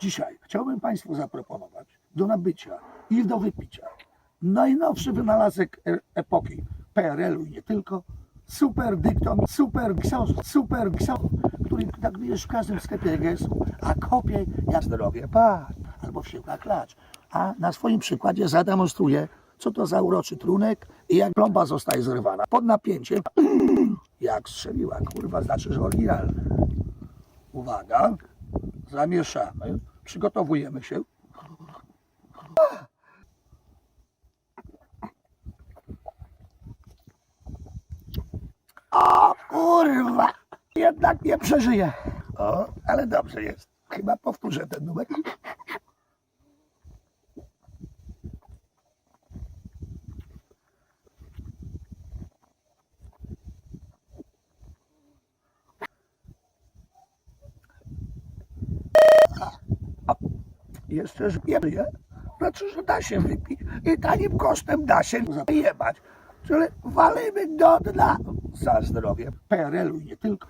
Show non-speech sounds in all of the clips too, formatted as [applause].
Dzisiaj chciałbym Państwu zaproponować do nabycia i do wypicia najnowszy wynalazek e- epoki PRL-u i nie tylko. Super dyktom, super książ, super książ, który tak wiesz w każdym sklepie GS-u, a kopie jak zdrowie, pa, albo wsiłka klacz. A na swoim przykładzie zademonstruję, co to za uroczy trunek i jak plomba zostaje zrywana. Pod napięciem, [clears throat] jak strzeliła, kurwa, znaczy, że oryginalny. Uwaga, zamieszamy, przygotowujemy się. O kurwa, jednak nie przeżyję. O, ale dobrze jest. Chyba powtórzę ten numer. Jeszcze żyje. Znaczy, że da się wypić i tanim kosztem da się zajebać. Czyli walimy do dna za zdrowie PRL-u i nie tylko.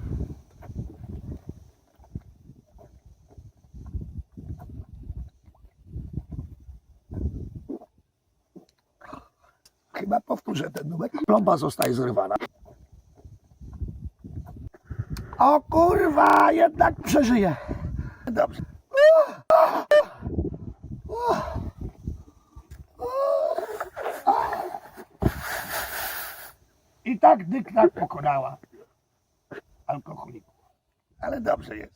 Chyba powtórzę ten numer. Plomba zostaje zrywana. O kurwa, jednak przeżyję. Dobrze. I tak dykna pokonała alkoholików. Ale dobrze jest.